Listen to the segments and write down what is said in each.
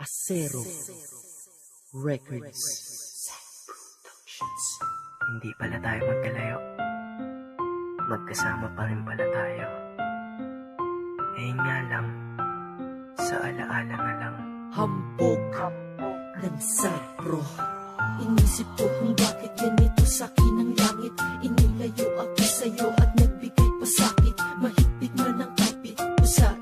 Acero Records. Hindi pala tayo magkalayo. Magkasama pa rin pala tayo. Eh nga lang, sa alaala na lang. Hambog ng sapro Inisip ko kung bakit ganito sa akin ang langit. Inilayo ako sa'yo at nagbigay pa sakit Mahigpit man ang kapit ko sa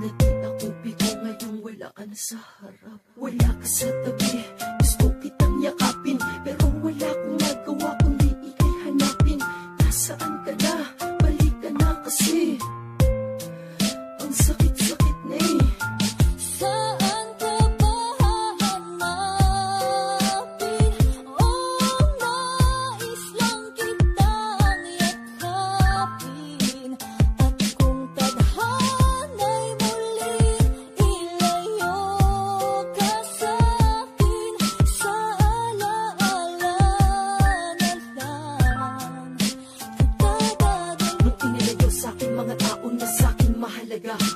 Na di ako bigo ngayong wala ka na sa harap. Wala ka sa tabi,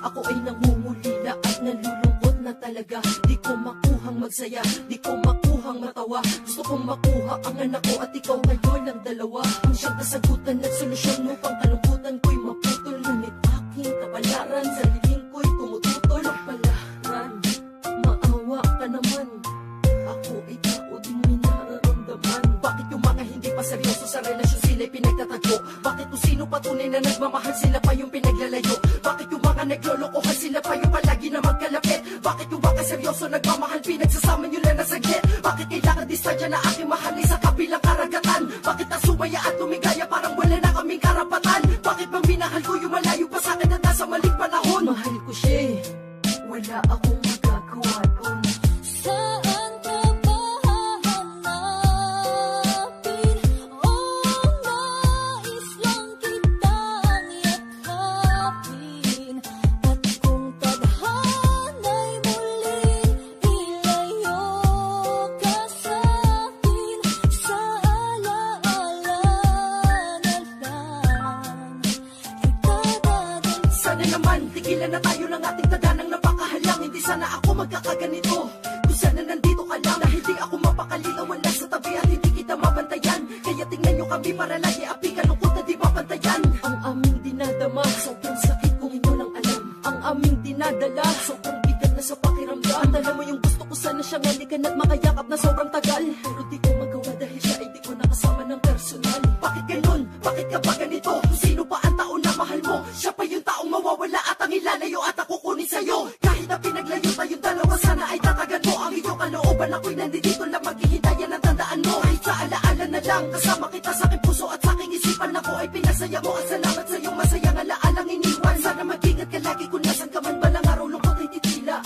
Ako ay nangungulila at nalulungkot na talaga. Di ko makuhang magsaya, di ko makuhang matawa. Gusto kong makuha ang anak ko at ikaw ngayon ang dalawa. Ang siyang kasagutan at solusyon upang kalungkutan ko'y maputol. Ngunit aking kapalaran, sariling ko'y tumututol. Palaran, maawa ka naman. Ako ay tao din may nararamdaman Bakit yung mga hindi pa seryoso sa relasyon sila'y pinagtatagpo? Bakit kung sino patunay na nagmamahal sila pa yung pinaglalayo? Bakit yung naglolokohan sila pa yung palagi na magkalapit. Bakit yung mga seryoso nagmamahal? Pinagsasama nyo lang na saglit. Bakit kailangan distansya na aking mahal ay sa kabilang karagatan? Bakit ang sumaya at lumigaya parang wala na kaming karapatan? Bakit bang minahal ko yung malayo pa sa akin at nasa maling panahon? Mahal ko siya eh. Wala akong tigilan na tayo ng ating taganang napakahalang Hindi sana ako magkakaganito. Kung sana nandito ka lang Dahil di ako mapakali na wala sa tabi At hindi kita mabantayan. Kaya tingnan nyo kami para lagi api Kalungkot na di mabantayan. Ang aming dinadama Sobrang sakit kung inyo lang alam. Ang aming dinadala Sobrang bigat na sa pakiramdam. At alam mo yung gusto ko sana siyang halikan At makayakap na sobrang tagal. Pero di ko magawa dahil siya ay di ko nakasama ng personal. Bakit ganun? Bakit ka ba kalooban Ako'y nandito lang maghihintayan ang tandaan mo. Kahit sa alaala na lang Kasama kita sa aking puso at sa aking isipan. Ako ay pinasaya mo at salamat sa iyong masayang alaalang iniwan. Sana mag-ingat ka lagi kung nasan ka man balang araw Lungkot ay titila.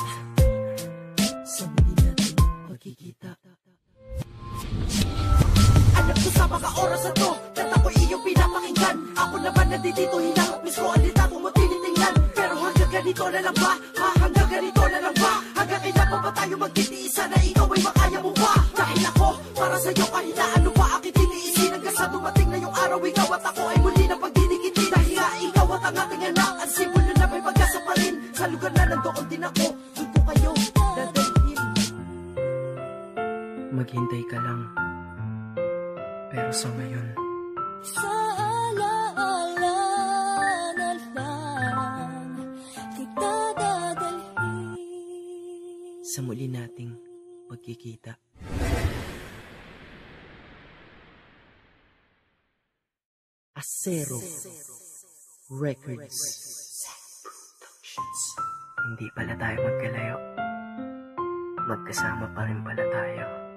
Sa muli natin magkikita. Alam ko sa mga oras na to Kanta ko iyong pinapakinggan. Ako naman nandito hinanap Miss ko ang litrato mo tinitingnan Pero hanggang ganito na lang ba? Ha? Sa'yo kahit na ano pa Aking tiniisin hanggang sa dumating na yung araw Ikaw at ako ay muli na pagdinikitin Dahil nga ikaw at ang ating anak Ang simbolo na may pag-asa pa rin. Sa lugar na nandoon din ako Doon ko kayo dadalhin. Maghintay ka lang. Pero sa ngayon, Sa alaala na lang kita dadalhin. sa muli nating pagkikita. Acero Records Hindi pala tayo magkalayo. Magkasama pa rin pala tayo.